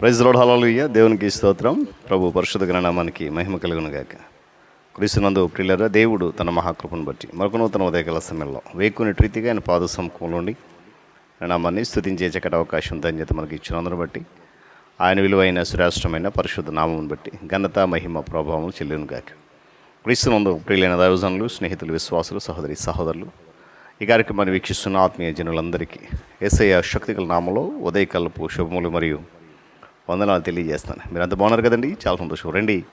Praise load హలోయ దేవునికి స్తోత్రం. ప్రభు పరిశుద్ధ గ్రహణామానికి మహిమ కలుగును గాక క్రీస్తునందు ప్రియులరా దేవుడు తన మహాకృపను బట్టి మరొక నూతన ఉదయకాల సమయంలో వేకుని రీతిగా ఆయన పాద ఉండి నామాన్ని స్థుతించే చక్కటి అవకాశం ధన్యత మనకి ఇచ్చినందును బట్టి ఆయన విలువైన శ్రేష్టమైన పరిశుద్ధ నామం బట్టి ఘనత మహిమ ప్రభావం చెల్లును గాక క్రీస్తునందు ప్రియులైన దైవజనులు స్నేహితులు విశ్వాసులు సహోదరి సహోదరులు ఈ కార్యక్రమాన్ని వీక్షిస్తున్న ఆత్మీయ జనులందరికీ ఎస్ఐ శక్తిగల నామలో ఉదయకల్పు శుభములు మరియు వందనాలు తెలియజేస్తాను. మీరు అంత బాగున్నారు కదండి? చాలా సంతోషం. రండి.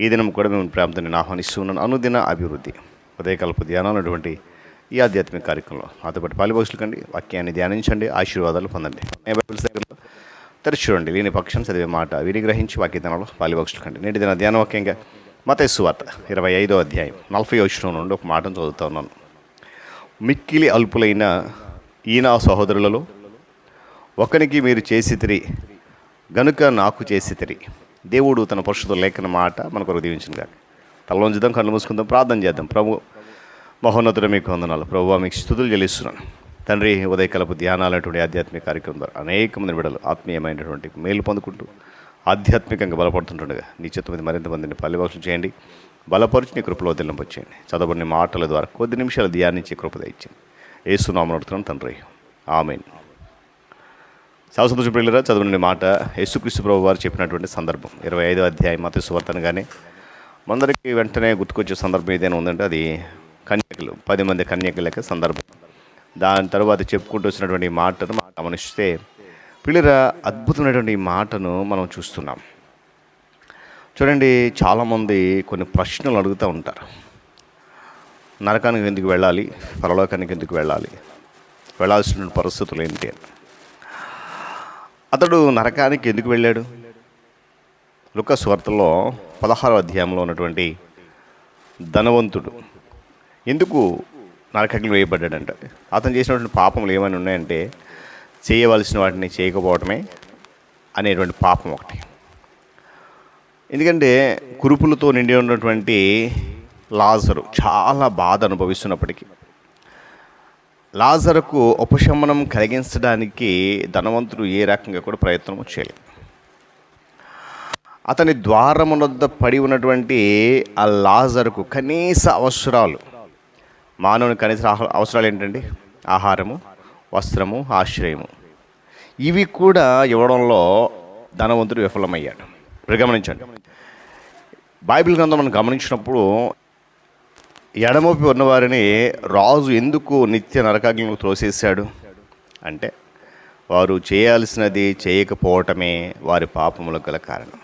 ఈ దినం కూడా మేము ప్రేమతో నేను ఆహ్వానిస్తున్నాను అనుదిన అభివృద్ధి ఉదయకల్పు ధ్యానాలు అటువంటి ఈ ఆధ్యాత్మిక కార్యక్రమంలో. నాతో పాటు పాలిభాషలు కండి. వాక్యాన్ని ధ్యానించండి. ఆశీర్వాదాలు పొందండి. ఏ బైబిల్ దగ్గరలో తెరిచి చూడండి. లేని పక్షం చదివే మాట విని గ్రహించి వాక్య దినంలో పాలిభాషలు కండి. నేటి దిన ధ్యాన వాక్యంగా మత వార్త ఇరవై ఐదో అధ్యాయం నలభై వచ్చిన నుండి ఒక మాటను చదువుతా ఉన్నాను. మిక్కిలి అల్పులైన ఈయన సహోదరులలో ఒకనికి మీరు చేసి తిరిగి గనుక నాకు చేసితిరి దేవుడు తన పరిశుద్ధ లేఖన మాట మనకు దీవించిన కాక తలలోంచుదాం కళ్ళు మూసుకుందాం ప్రార్థన చేద్దాం. ప్రభు మహోన్నతుడు మీకు వందనాలు. ప్రభు మీకు స్థుతులు చెల్లిస్తున్నాను. తండ్రి ఉదయకలపు ధ్యానాలటువంటి ఆధ్యాత్మిక కార్యక్రమం ద్వారా అనేక మంది బిడలు ఆత్మీయమైనటువంటి మేలు పొందుకుంటూ ఆధ్యాత్మికంగా బలపడుతుంటుండగా నీ చేత మీద మరింత మందిని పల్లెవాసులు చేయండి. బలపరిచి నీ కృపలో చేయండి. చదవబడిన మాటల ద్వారా కొద్ది నిమిషాలు ధ్యానించి కృపద ఇచ్చింది ఏసునామను తండ్రి. ఆమెన్. చాలా సంతోషం పిల్లరా చదవని మాట. యేసుక్రీస్తు ప్రభు వారు చెప్పినటువంటి సందర్భం. ఇరవై ఐదో అధ్యాయం మత సువర్తనగానే అందరికీ వెంటనే గుర్తుకొచ్చే సందర్భం ఏదైనా ఉందంటే అది కన్యకలు పది మంది కన్యకల యొక్క సందర్భం. దాని తర్వాత చెప్పుకుంటూ వచ్చినటువంటి మాటను మనం గమనిస్తే పిల్లరా అద్భుతమైనటువంటి మాటను మనం చూస్తున్నాం. చూడండి చాలామంది కొన్ని ప్రశ్నలు అడుగుతూ ఉంటారు. నరకానికి ఎందుకు వెళ్ళాలి? పరలోకానికి ఎందుకు వెళ్ళాలి? వెళ్ళాల్సిన పరిస్థితులు ఏంటి అని. అతడు నరకానికి ఎందుకు వెళ్ళాడు? లుక స్వార్తలో పదహారో అధ్యాయంలో ఉన్నటువంటి ధనవంతుడు ఎందుకు నరకానికి వేయబడ్డాడంట? అతను చేసినటువంటి పాపములు ఏమైనా ఉన్నాయంటే చేయవలసిన వాటిని చేయకపోవటమే అనేటువంటి పాపం ఒకటి. ఎందుకంటే కురుపులతో నిండి ఉన్నటువంటి లాజరు చాలా బాధ అనుభవిస్తున్నప్పటికీ లాజరుకు ఉపశమనం కలిగించడానికి ధనవంతుడు ఏ రకంగా కూడా ప్రయత్నం చేయలేదు. అతని ద్వారమునొద్ద పడి ఉన్నటువంటి ఆ లాజరుకు కనీస అవసరాలు మానవుని కనీస అవసరాలు ఏంటండి? ఆహారము వస్త్రము ఆశ్రయము. ఇవి కూడా ఇవ్వడంలో ధనవంతుడు విఫలమయ్యాడు. గమనించండి. బైబిల్ గ్రంథం మనం గమనించినప్పుడు ఎడమొప్పి ఉన్నవారిని రాజు ఎందుకు నిత్య నరకాగ్నిలో త్రోసేశాడు? అంటే వారు చేయాల్సినది చేయకపోవటమే వారి పాపములకు గల కారణం.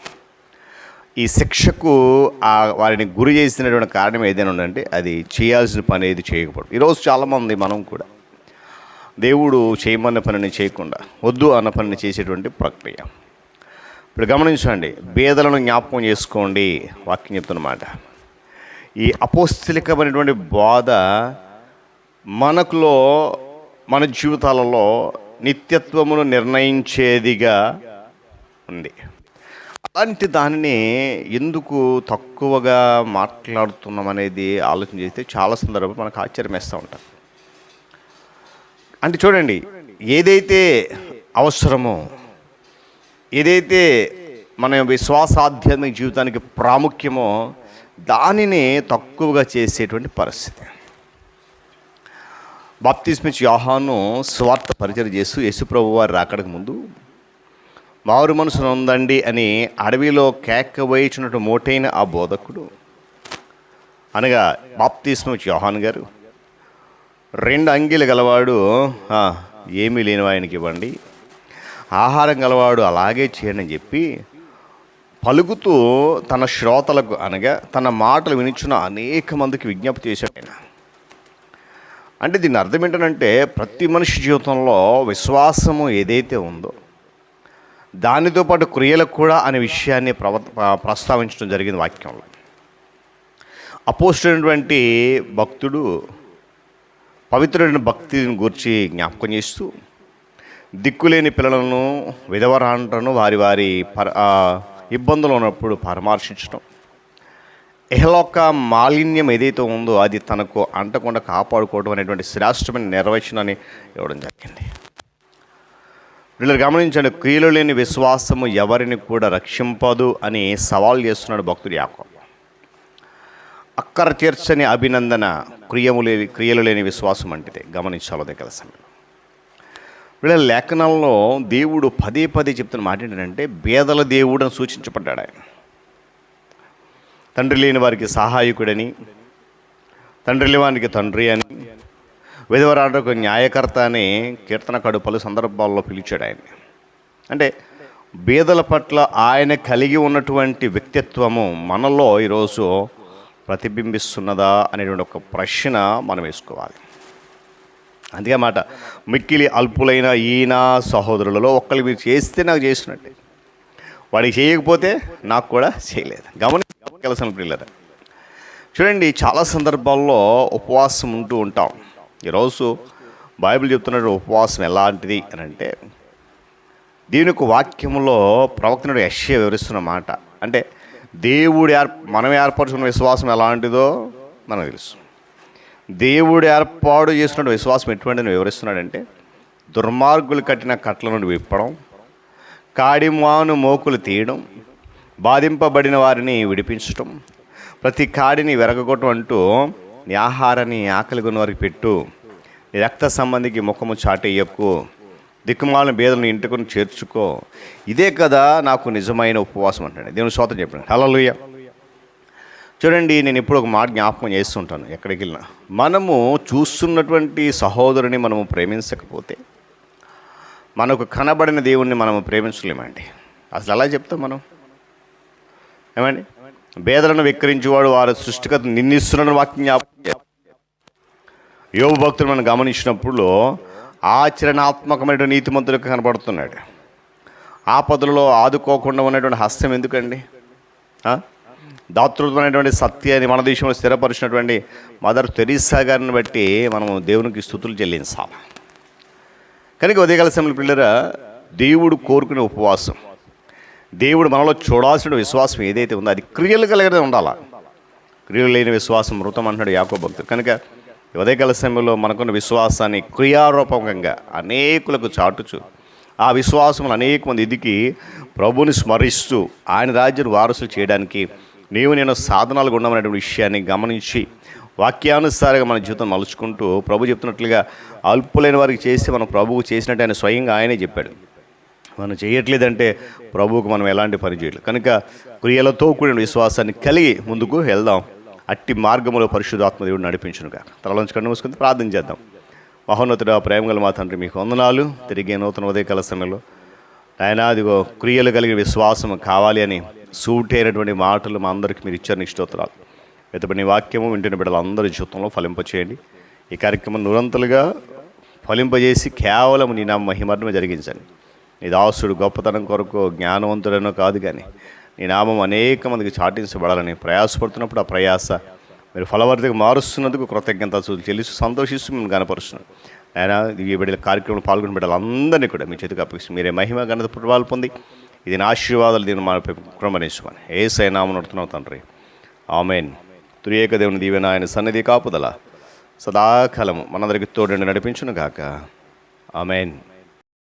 ఈ శిక్షకు ఆ వారిని గురి చేసినటువంటి కారణం ఏదైనా ఉందంటే అది చేయాల్సిన పని ఏది చేయకపోవడం. ఈరోజు చాలామంది మనం కూడా దేవుడు చేయమన్న పనిని చేయకుండా వద్దు అన్న పనిని చేసేటువంటి ప్రక్రియ. ఇప్పుడు గమనించండి బేదలను జ్ఞాపకం చేసుకోండి వాక్యం చెప్తున్నమాట ఈ అపోస్తలికమైనటువంటి బోధ మనకులో మన జీవితాలలో నిత్యత్వమును నిర్ణయించేదిగా ఉంది. అలాంటి దానిని ఎందుకు తక్కువగా మాట్లాడుతున్నాం అనేది ఆలోచన చేస్తే చాలా సందర్భాలు మనకు ఆశ్చర్యం వేస్తూ ఉంటారు. అంటే చూడండి ఏదైతే అవసరమో ఏదైతే మన విశ్వాసాధ్యాత్మిక జీవితానికి ప్రాముఖ్యమో దానిని తక్కువగా చేసేటువంటి పరిస్థితి. బాప్తిస్మిచ్ యోహాను స్వార్థ పరిచయం చేస్తూ యేసుప్రభు వారు రాకడకు ముందు మారు మనసును ఉందండి అని అడవిలో కేక వేయించినట్టు మోటైన ఆ బోధకుడు అనగా బాప్తిస్మిచ్ యోహాన్ గారు రెండు అంగీలు గలవాడు ఏమీ లేని ఆయనకి ఇవ్వండి. ఆహారం గలవాడు అలాగే చేయండి అని చెప్పి పలుకుతూ తన శ్రోతలకు అనగా తన మాటలు వినిచున్న అనేక మందికి విజ్ఞప్తి చేశాడు ఆయన. అంటే దీని అర్థం ఏంటంటే ప్రతి మనిషి జీవితంలో విశ్వాసము ఏదైతే ఉందో దానితో పాటు క్రియలకు కూడా అనే విషయాన్ని ప్రవ ప్రస్తావించడం జరిగింది వాక్యంలో. అపోస్టైనటువంటి భక్తుడు పవిత్రుడైన భక్తిని గూర్చి జ్ఞాపకం చేస్తూ దిక్కులేని పిల్లలను విధవరాంటను వారి వారి పర ఇబ్బందులు ఉన్నప్పుడు పరామర్శించడం ఇహలోక మాలిన్యం ఏదైతే ఉందో అది తనకు అంటకుండా కాపాడుకోవడం అనేటువంటి శ్రేష్టమైన నిర్వచనాన్ని ఇవ్వడం జరిగింది. వీళ్ళు గమనించండి క్రియలు లేని విశ్వాసము ఎవరిని కూడా రక్షింపదు అని సవాల్ చేస్తున్నాడు భక్తుడు యాకో అక్కర తీర్చని అభినందన క్రియము లేని క్రియలు లేని విశ్వాసం అంటే గమనించాలో దగ్గర సమయం వీళ్ళ లేఖనాల్లో దేవుడు పదే పదే చెప్తున్న మాట ఏంటంటే బేదల దేవుడు అని సూచించబడ్డాడు ఆయన. తండ్రి లేని వారికి సహాయకుడని తండ్రి లేని వారికి తండ్రి అని విధవరాడకు న్యాయకర్త అని కీర్తనకాడు పలు సందర్భాల్లో పిలిచాడు ఆయన. అంటే బీదల పట్ల ఆయన కలిగి ఉన్నటువంటి వ్యక్తిత్వము మనలో ఈరోజు ప్రతిబింబిస్తున్నదా అనేటువంటి ఒక ప్రశ్న మనం వేసుకోవాలి. అందుకే మాట. మిక్కిలి అల్పులైన ఈయన సహోదరులలో ఒక్కరు మీరు చేస్తే నాకు చేసినట్టే వాడికి చేయకపోతే నాకు కూడా చేయలేదు. గమని కలిసిన పిల్లలు చూడండి చాలా సందర్భాల్లో ఉపవాసం ఉంటూ ఉంటాం. ఈరోజు బైబిల్ చెప్తున్నట్టు ఉపవాసం ఎలాంటిది అని అంటే దీని యొక్క వాక్యంలో ప్రవక్తనుడు యశ్య వివరిస్తున్న మాట. అంటే దేవుడు ఏర్ మనం ఏర్పరచుకున్న విశ్వాసం ఎలాంటిదో మనకు తెలుసు. దేవుడు ఏర్పాటు చేసిన విశ్వాసం ఎటువంటిది వివరిస్తున్నాడంటే దుర్మార్గులు కట్టిన కట్ల నుండి విప్పడం కాడిమాను మోకులు తీయడం బాధింపబడిన వారిని విడిపించటం ప్రతి కాడిని విరగొట్టం అంటూ నీ ఆహారాన్ని ఆకలి వారికి పెట్టు. నీ రక్త సంబంధికి ముఖము చాటేయకు దిక్కుమాలను బేదలను ఇంటికొని చేర్చుకో. ఇదే కదా నాకు నిజమైన ఉపవాసం అంటాడు. దేవుని శ్రోతం చెప్పాను హలోయ చూడండి నేను ఇప్పుడు ఒక మాట జ్ఞాపకం చేస్తుంటాను ఎక్కడికి వెళ్ళినా మనము చూస్తున్నటువంటి సహోదరుని మనము ప్రేమించకపోతే మనకు కనబడిన దేవుణ్ణి మనము ప్రేమించలేమండి. అసలు ఎలా చెప్తాం మనం? ఏమండి? భేదలను విక్రించేవాడు వారి సృష్టికత నిందిస్తున్న వాక్యం జ్ఞాపకం యోగ భక్తులు మనం గమనించినప్పుడు ఆచరణాత్మకమైన నీతిమంతులకు కనబడుతున్నాడు. ఆపదలలో ఆదుకోకుండా ఉన్నటువంటి హస్తం ఎందుకండి? దాతృత్వమైనటువంటి సత్యాన్ని మన దేశంలో స్థిరపరిచినటువంటి మదర్ తెరీసా గారిని బట్టి మనము దేవునికి స్థుతులు చెల్లించాలి కనుక ఉదయకాల సమయంలో పిల్లరా దేవుడు కోరుకునే ఉపవాసం దేవుడు మనలో చూడాల్సిన విశ్వాసం ఏదైతే ఉందో అది క్రియలు కలిగిన ఉండాలా? క్రియలు లేని విశ్వాసం మృతం అంటున్నాడు యాకో భక్తుడు. కనుక ఉదయకాల సమయంలో మనకున్న విశ్వాసాన్ని క్రియారూపకంగా అనేకులకు చాటుచు ఆ విశ్వాసం అనేక మంది ఇదికి ప్రభుని స్మరిస్తూ ఆయన రాజ్యం వారసులు చేయడానికి నీవు నేను సాధనాలు ఉండమనేటువంటి విషయాన్ని గమనించి వాక్యానుసారంగా మన జీవితం మలుచుకుంటూ ప్రభు చెప్తున్నట్లుగా అల్పులైన వారికి చేసి మనం ప్రభువు చేసినట్టు ఆయన స్వయంగా ఆయనే చెప్పాడు. మనం చేయట్లేదంటే ప్రభువుకు మనం ఎలాంటి పని చేయట్లేదు. కనుక క్రియలతో కూడిన విశ్వాసాన్ని కలిగి ముందుకు వెళ్దాం. అట్టి మార్గంలో పరిశుద్ధాత్మదేవుడు నడిపించునుగా తలలోంచి కన్ను మూసుకుని ప్రార్థన చేద్దాం. మహోన్నతుడు ప్రేమగల మా తండ్రి మీకు వందనాలు. తిరిగి నూతన ఉదయకాల సమయంలో ఆయన అదిగో క్రియలు కలిగిన విశ్వాసం కావాలి అని సూటైనటువంటి మాటలు మా అందరికీ మీరు ఇచ్చారు నిష్టోత్తరాలు ఇతపటి నీ వాక్యము వింటున్న బిడ్డలందరి జీవితంలో ఫలింపచేయండి ఈ కార్యక్రమం నిరంతలుగా ఫలింపజేసి కేవలం నీ నా మహిమను జరిగించండి. నీ దాసుడు గొప్పతనం కొరకు జ్ఞానవంతుడనో కాదు కానీ నీ నామం అనేక మందికి చాటించబడాలని ప్రయాసపడుతున్నప్పుడు ఆ ప్రయాస మీరు ఫలవర్తిగా మారుస్తున్నందుకు కృతజ్ఞత చెల్లిస్తూ సంతోషిస్తూ మేము కనపరుస్తున్నాం ఆయన ఈ బిడ్డల కార్యక్రమంలో పాల్గొన్న బిడ్డలందరినీ కూడా మీ చేతికి అప్పగిస్తుంది మీరే మహిమ గణత పుట్టివాళ్ళు పొంది ఇది నా ఆశీర్వాదాలు దీన్ని మన క్రమణించమని ఏ సైనామం నడుతున్నావు తండ్రి. ఆమెన్. త్రియేక దేవుని దీవెన ఆయన సన్నిధి కాపుదల సదాకాలము. మనందరికి తోడండి నడిపించును గాక ఆమెన్.